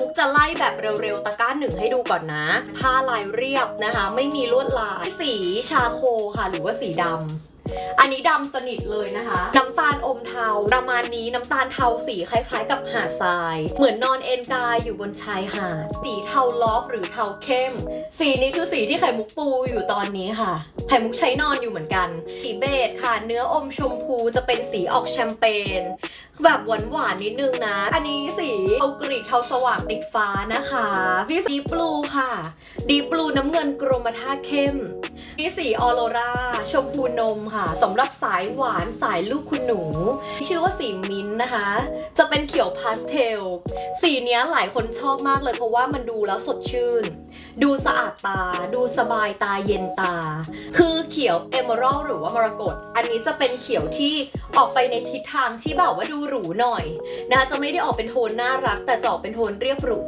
มุกจะไล่แบบเร็วๆตะกร้าหนึ่งให้ดูก่อนนะ ผ้าลายเรียบนะคะ ไม่มีลวดลายสีชาโคค่ะ หรือว่าสีดำอันนี้ดำสนิทเลยนะคะ น้ำตาลอาประมาณนี้น้ำตาลเทาสีคล้ายๆ กับหาดทราย เหมือนนอนเอนกายอยู่บนชายหาด สีเทาลอฟหรือเทาเข้ม สีนี้คือสีที่ไข่มุกปูอยู่ตอนนี้ค่ะ ไข่มุกใช้นอนอยู่เหมือนกัน สีเบจค่ะ เนื้ออมชมพูจะเป็นสีออกแชมเปญแบบหวานหวานๆนิดนึงนะ อันนี้สีเทากรีกเทาสว่างติดฟ้านะคะพี่ดีบลูค่ะ ดีบลูน้ำเงินกรมท่าเข้ม นี่สีออโรราชมพูนมค่ะสำหรับสายหวานสายลูกคุณหนู ชื่อว่าสีมิ้นท์นะคะ จะเป็นเขียวพาสเทล สีเนี้ยหลายคนชอบมากเลยเพราะว่ามันดูแล้วสดชื่น ดูสะอาดตา ดูสบายตาเย็นตา คือเขียวเอเมอรัลหรือว่ามรกตอันนี้จะเป็นเขียวที่ออกไปในทิศทางที่แบบว่าดูหรูหน่อยนะจะไม่ได้ออกเป็นโทนน่ารัก แต่จะออกเป็นโทนเรียบหรู